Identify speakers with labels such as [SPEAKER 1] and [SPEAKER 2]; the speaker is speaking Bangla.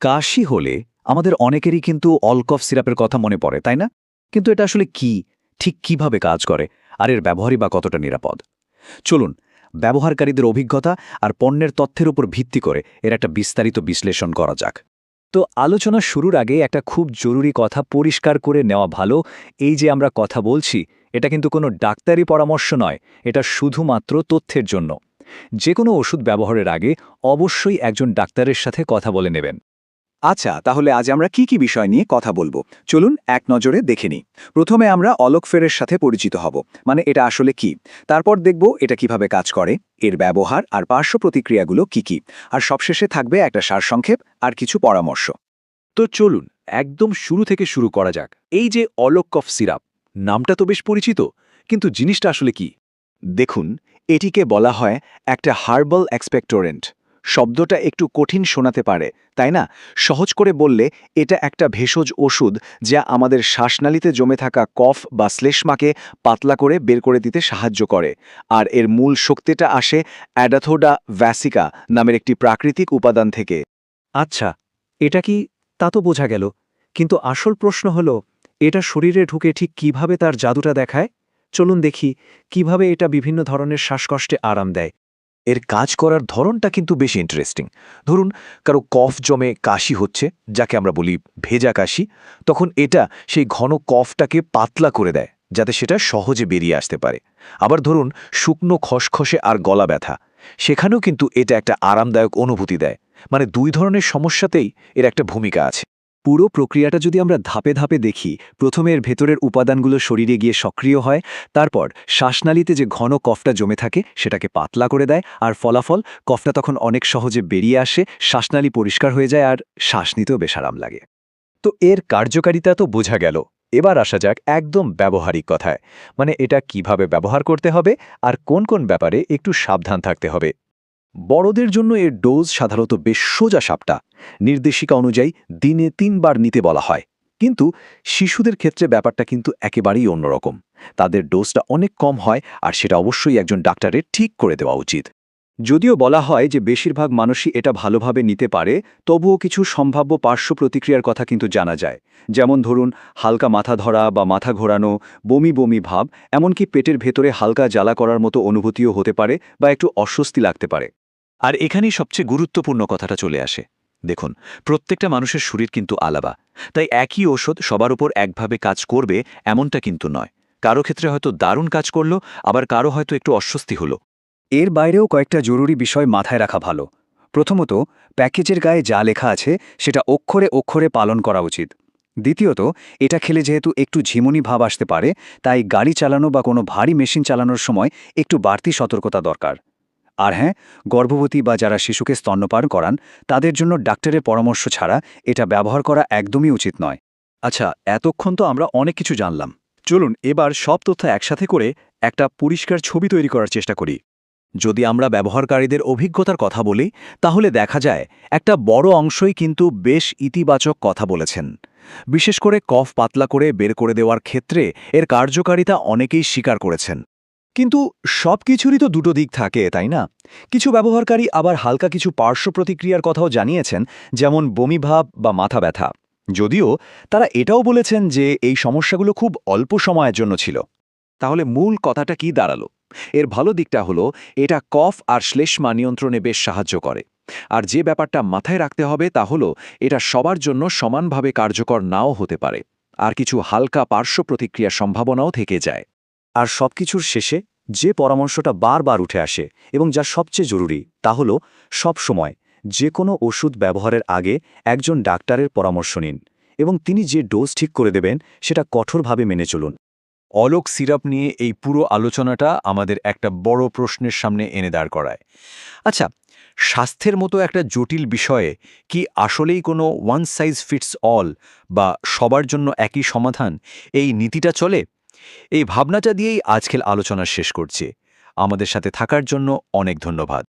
[SPEAKER 1] কাশি হলে আমাদের অনেকেরই কিন্তু অলকফ সিরাপের কথা মনে পড়ে, তাই না? কিন্তু এটা আসলে কি? ঠিক কীভাবে কাজ করে? আর এর ব্যবহারই বা কতটা নিরাপদ? চলুন, ব্যবহারকারীদের অভিজ্ঞতা আর পণ্যের তথ্যের উপর ভিত্তি করে এর একটা বিস্তারিত বিশ্লেষণ করা যাক। তো আলোচনা শুরুর আগে একটা খুব জরুরি কথা পরিষ্কার করে নেওয়া ভালো। এই যে আমরা কথা বলছি, এটা কিন্তু কোনো ডাক্তারি পরামর্শ নয়, এটা শুধুমাত্র তথ্যের জন্য। যে কোনো ওষুধ ব্যবহারের আগে অবশ্যই একজন ডাক্তারের সাথে কথা বলে নেবেন।
[SPEAKER 2] আচ্ছা তাহলে আজ আমরা কি কি বিষয় নিয়ে কথা বলব? চলুন এক নজরে দেখে নিই। প্রথমে আমরা অলোকফেরের সাথে পরিচিত হব। মানে এটা আসলে কি? তারপর দেখব এটা কীভাবে কাজ করে এর ব্যবহার আর পার্শ্ব প্রতিক্রিয়াগুলো কি কি। আর সবশেষে থাকবে একটা সারসংক্ষেপ আর কিছু পরামর্শ।
[SPEAKER 1] তো চলুন একদম শুরু থেকে শুরু করা যাক। এই যে অলোকফ সিরাপ নামটা তো বেশ পরিচিত কিন্তু জিনিসটা আসলে কি?
[SPEAKER 2] দেখুন এটিকে বলা হয় একটা হার্বাল এক্সপেক্টোরেন্ট। শব্দটা একটু কঠিন শোনাতে পারে, তাই না? সহজ করে বললে, এটা একটা ভেষজ ওষুধ যা আমাদের শ্বাসনালীতে জমে থাকা কফ বা শ্লেষ্মাকে পাতলা করে বের করে দিতে সাহায্য করে। আর এর মূল শক্তিটা আসে অ্যাডাথোডা ভ্যাসিকা নামের একটি প্রাকৃতিক উপাদান থেকে।
[SPEAKER 1] আচ্ছা এটা কি তা তো বোঝা গেল, কিন্তু আসল প্রশ্ন হল, এটা শরীরে ঢুকে ঠিক কীভাবে তার জাদুটা দেখায়? চলুন দেখি, কীভাবে এটা বিভিন্ন ধরনের শ্বাসকষ্টে আরাম দেয়?
[SPEAKER 3] এর কাজ করার ধরনটা কিন্তু বেশ ইন্টারেস্টিং ধরুন, কারও কফ জমে কাশি হচ্ছে, যাকে আমরা বলি ভেজা কাশি, তখন এটা সেই ঘন কফটাকে পাতলা করে দেয়, যাতে সেটা সহজে বেরিয়ে আসতে পারে। আবার ধরুন, শুকনো খসখসে আর গলা ব্যথা, সেখানেও কিন্তু এটা একটা আরামদায়ক অনুভূতি দেয়। মানে দুই ধরনের সমস্যাতেই এর একটা ভূমিকা আছে।
[SPEAKER 1] পুরো প্রক্রিয়াটা যদি আমরা ধাপে ধাপে দেখি, প্রথমে এর ভেতরের উপাদানগুলো শরীরে গিয়ে সক্রিয় হয়, তারপর শ্বাসনালীতে যে ঘন কফটা জমে থাকে, সেটাকে পাতলা করে দেয়, আর ফলাফল, কফটা তখন অনেক সহজে বেরিয়ে আসে, শ্বাসনালী পরিষ্কার হয়ে যায়, আর শ্বাস নিতেও বেশ আরাম লাগে। তো এর কার্যকারিতা তো বোঝা গেল। এবার আসা যাক একদম ব্যবহারিক কথায়। মানে এটা কীভাবে ব্যবহার করতে হবে, আর কোন কোন ব্যাপারে একটু সাবধান থাকতে হবে। বড়দের জন্য এর ডোজ সাধারণত বেশ সোজা সাপটা। নির্দেশিকা অনুযায়ী দিনে তিনবার নিতে বলা হয়। কিন্তু শিশুদের ক্ষেত্রে ব্যাপারটা কিন্তু একেবারেই অন্যরকম। তাদের ডোজটা অনেক কম হয় আর সেটা অবশ্যই একজন ডাক্তারের ঠিক করে দেওয়া উচিত। যদিও বলা হয় যে বেশিরভাগ মানুষই এটা ভালোভাবে নিতে পারে, তবুও কিছু সম্ভাব্য পার্শ্ব প্রতিক্রিয়ার কথা কিন্তু জানা যায়। যেমন ধরুন, হালকা মাথা ধরা বা মাথা ঘোরানো, বমি বমি ভাব, এমনকি পেটের ভেতরে হালকা জ্বালা করার মতো অনুভূতিও হতে পারে বা একটু অস্বস্তি লাগতে পারে। আর এখানেই সবচেয়ে গুরুত্বপূর্ণ কথাটা চলে আসে। দেখুন, প্রত্যেকটা মানুষের শরীর কিন্তু আলাদা, তাই একই ওষুধ সবার উপর একভাবে কাজ করবে এমনটা কিন্তু নয়। কারও ক্ষেত্রে হয়তো দারুণ কাজ করল, আবার কারও হয়তো একটু অস্বস্তি হলো। এর বাইরেও কয়েকটা জরুরি বিষয় মাথায় রাখা ভালো। প্রথমত, প্যাকেজের গায়ে যা লেখা আছে, সেটা অক্ষরে অক্ষরে পালন করা উচিত। দ্বিতীয়ত, এটা খেলে যেহেতু একটু ঝিমুনি ভাব আসতে পারে, তাই গাড়ি চালানো বা কোনো ভারী মেশিন চালানোর সময় একটু বাড়তি সতর্কতা দরকার। আর হ্যাঁ গর্ভবতী বা যারা শিশুকে স্তন্যপান করান, তাদের জন্য ডাক্তারের পরামর্শ ছাড়া এটা ব্যবহার করা একদমই উচিত নয়। আচ্ছা এতক্ষণ তো আমরা অনেক কিছু জানলাম। চলুন, এবার সব তথ্য একসাথে করে একটা পরিষ্কার ছবি তৈরি করার চেষ্টা করি। যদি আমরা ব্যবহারকারীদের অভিজ্ঞতার কথা বলি, তাহলে দেখা যায় একটা বড় অংশই কিন্তু বেশ ইতিবাচক কথা বলেছেন। বিশেষ করে কফ পাতলা করে বের করে দেওয়ার ক্ষেত্রে এর কার্যকারিতা অনেকেই স্বীকার করেছেন। কিন্তু সব কিছুরই তো দুটো দিক থাকে, তাই না? কিছু ব্যবহারকারী আবার হালকা কিছু পার্শ্ব প্রতিক্রিয়ার কথাও জানিয়েছেন, যেমন বমিভাব বা মাথা ব্যথা। যদিও তারা এটাও বলেছেন যে এই সমস্যাগুলো খুব অল্প সময়ের জন্য ছিল। তাহলে মূল কথাটা কি দাঁড়াল? এর ভালো দিকটা হলো, এটা কফ আর শ্লেষ্মা নিয়ন্ত্রণে বেশ সাহায্য করে। আর যে ব্যাপারটা মাথায় রাখতে হবে তা হলো, এটা সবার জন্য সমানভাবে কার্যকর নাও হতে পারে। আর কিছু হালকা পার্শ্ব প্রতিক্রিয়ার সম্ভাবনাও থেকে যায়। আর সবকিছুর শেষে যে পরামর্শটা বারবার উঠে আসে এবং যা সবচেয়ে জরুরি তা হল সবসময় যে কোনো ওষুধ ব্যবহারের আগে একজন ডাক্তারের পরামর্শ নিন এবং তিনি যে ডোজ ঠিক করে দেবেন সেটা কঠোরভাবে মেনে চলুন। অলোক সিরাপ নিয়ে এই পুরো আলোচনাটা আমাদের একটা বড় প্রশ্নের সামনে এনে দাঁড় করায়। আচ্ছা স্বাস্থ্যের মতো একটা জটিল বিষয়ে কি আসলেই কোনো ওয়ান সাইজ ফিটস অল বা সবার জন্য একই সমাধান এই নীতিটা চলে? এই ভাবনাটা দিয়েই আজকের আলোচনা শেষ করছি। আমাদের সাথে থাকার জন্য অনেক ধন্যবাদ।